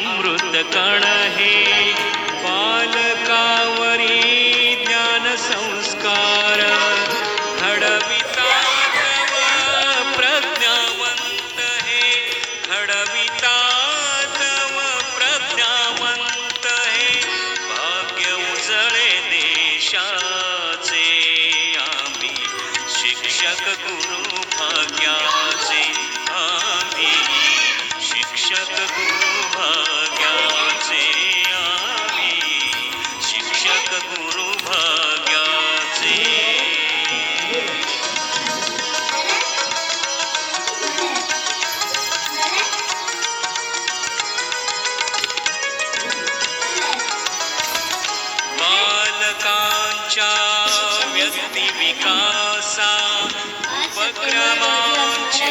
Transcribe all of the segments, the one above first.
अमृत कण हे. पराक्रमाक्षी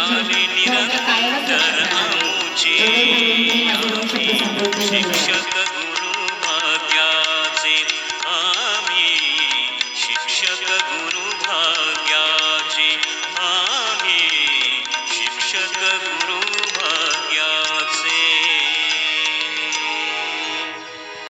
জানি